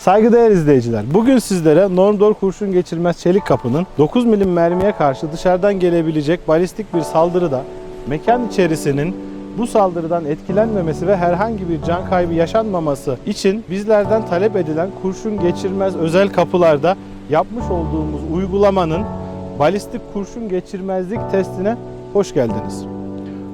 Saygıdeğer izleyiciler, bugün sizlere Normdor kurşun geçirmez çelik kapının 9 milim mermiye karşı dışarıdan gelebilecek balistik bir saldırıda mekan içerisinin bu saldırıdan etkilenmemesi ve herhangi bir can kaybı yaşanmaması için bizlerden talep edilen kurşun geçirmez özel kapılarda yapmış olduğumuz uygulamanın balistik kurşun geçirmezlik testine hoş geldiniz.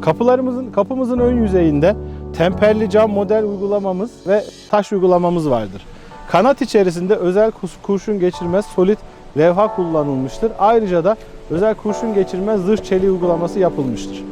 Kapılarımızın kapımızın ön yüzeyinde temperli cam model uygulamamız ve taş uygulamamız vardır. Kanat içerisinde özel kurşun geçirmez solit levha kullanılmıştır. Ayrıca da özel kurşun geçirmez zırh çeliği uygulaması yapılmıştır.